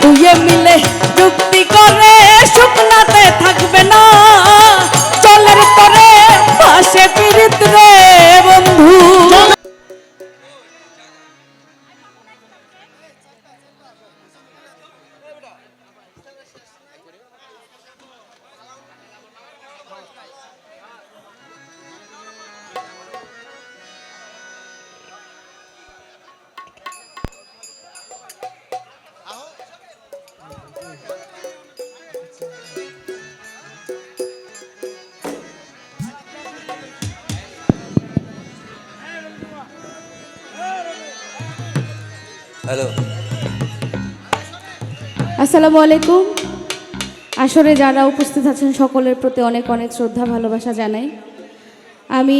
দুয়ে মিলে যুক্তি করে শুকনাতে থাকবে না। হ্যালো আসসালামু আলাইকুম। আসরে যারা উপস্থিত আছেন সকলের প্রতি অনেক অনেক শ্রদ্ধা, ভালোবাসা জানাই। আমি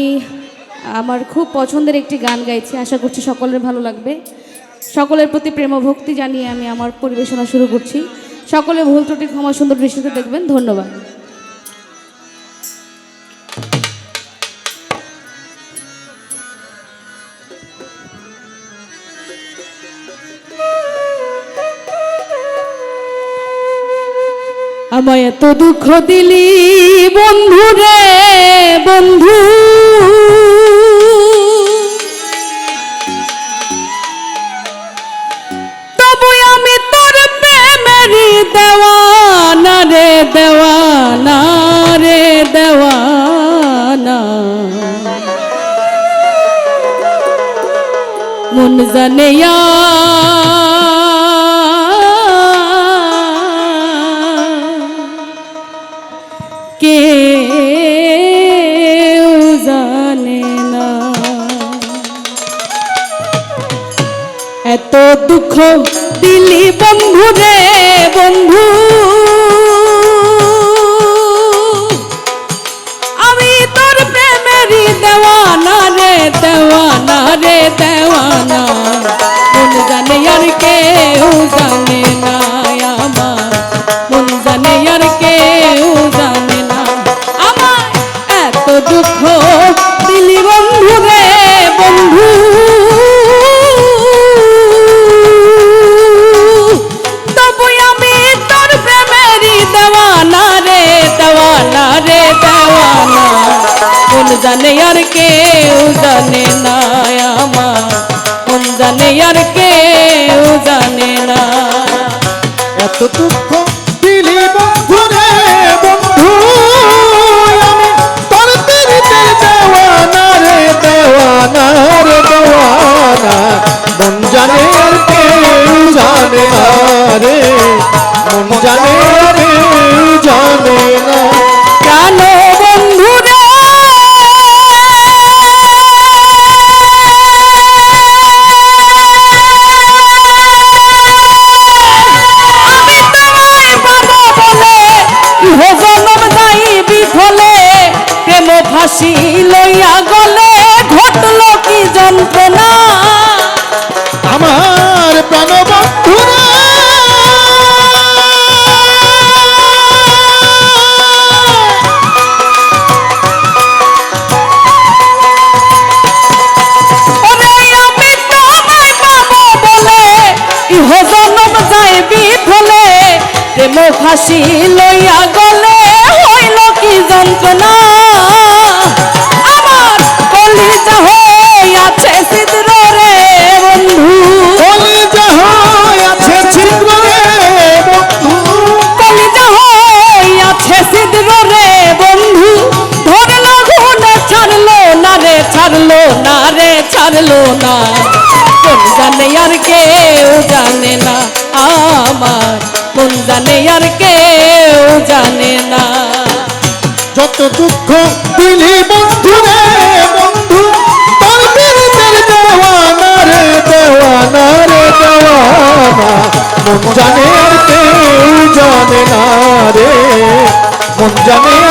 আমার খুব পছন্দের একটি গান গাইছি, আশা করছি সকলের ভালো লাগবে। সকলের প্রতি প্রেম ভক্তি জানিয়ে আমি আমার পরিবেশনা শুরু করছি। সকলে ভুল ত্রুটি ক্ষমা সুন্দর দৃষ্টিতে দেখবেন। ধন্যবাদ। আমায় এত দুঃখ দিলি, বন্ধু রে, বন্ধু। তবু আমি তোর প্রেমেরই দেওয়ানা রে দেওয়ানা রে, দেওয়ানা। মন জানে কে জানে না। এত দুঃখ দিলি বন্ধু রে, বন্ধু। আমি তোর প্রেমেরই দেওয়ানা রে দেওয়ানা রে, দেওয়ানা। জানে আর কেউ জানে আর কেউ জানে না। এত ফাঁসি লইয়া গলে ঘটল কি যন্ত্রণা আমার প্রেম ফাঁসি লইয়া গলে হইল কি যন্ত্রণা ছাড়লো না। কোন জানে আর কেউ জানে না আমার। কোন জানে আর কেউ জানে না। যত দুঃখ দিলি বন্ধু রে বন্ধু, তোর পিরিতের দেওয়ানা রে দেওয়ানা রে দেওয়ানা। মন জানে আর কেউ জানে না রে। মন জানে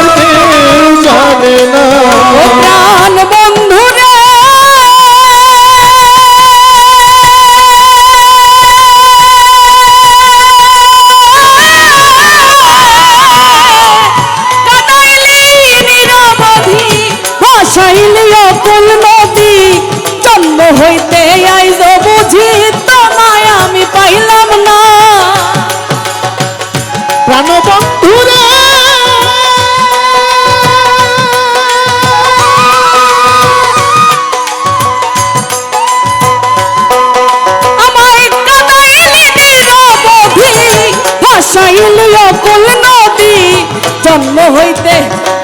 জন্ম হইতে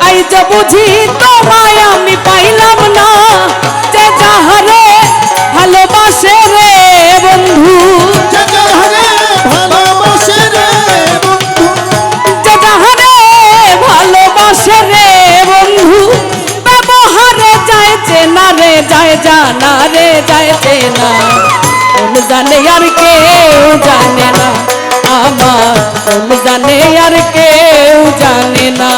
আইজ বুঝি তোমায় আমি পাইলাম না। যে যাহারে ভালোবাসে রে বন্ধু। যে ভালোবাসে রে বন্ধু। যে যাহারে ভালোবাসে রে বন্ধু। ব্যবহারে যাইছে না রে যায় জানা রে যাইছে না। কোন জানে আর কেউ জানে না। আমার জানে আর কেউ জানে না।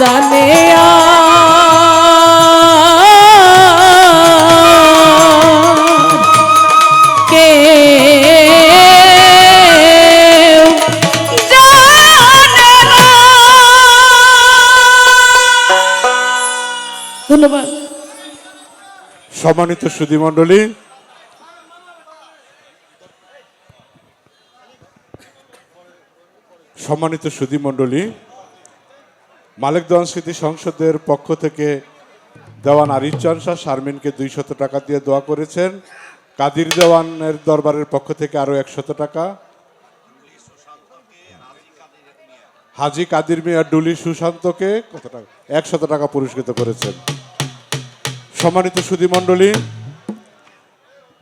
জানে না। ধন্যবাদ সম্মানিত সুধীমণ্ডলী সম্মানিত সুধীমণ্ডলী মালিকদন স্মৃতি সংসদের পক্ষ থেকে দেওয়ান আরিফচান শাহ শারমিনকে দুইশত টাকা দিয়ে দোয়া করেছেন। কাদির দেওয়ানের দরবারের পক্ষ থেকে আরও একশত টাকা। হাজি কাদির মিয়া ডুলি সুশান্তকে কত টাকা? একশত টাকা পুরস্কৃত করেছেন। সম্মানিত সুধীমণ্ডলী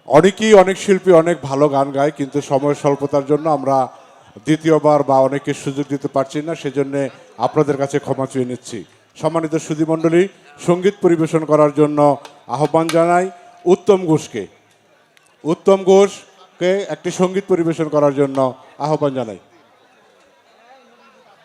অনেকেই অনেক শিল্পী অনেক ভালো গান গায়, কিন্তু সময় স্বল্পতার জন্য আমরা দ্বিতীয়বার বা অনেকে সুযোগ দিতে পারছি না, সেজন্য আপনাদের কাছে ক্ষমা চেয়ে নিচ্ছি। সম্মানিত সুধীমণ্ডলী সংগীত পরিবেশন করার জন্য আহ্বান জানাই উত্তম ঘোষকে। উত্তম ঘোষকে একটি সংগীত পরিবেশন করার জন্য আহ্বান জানাই।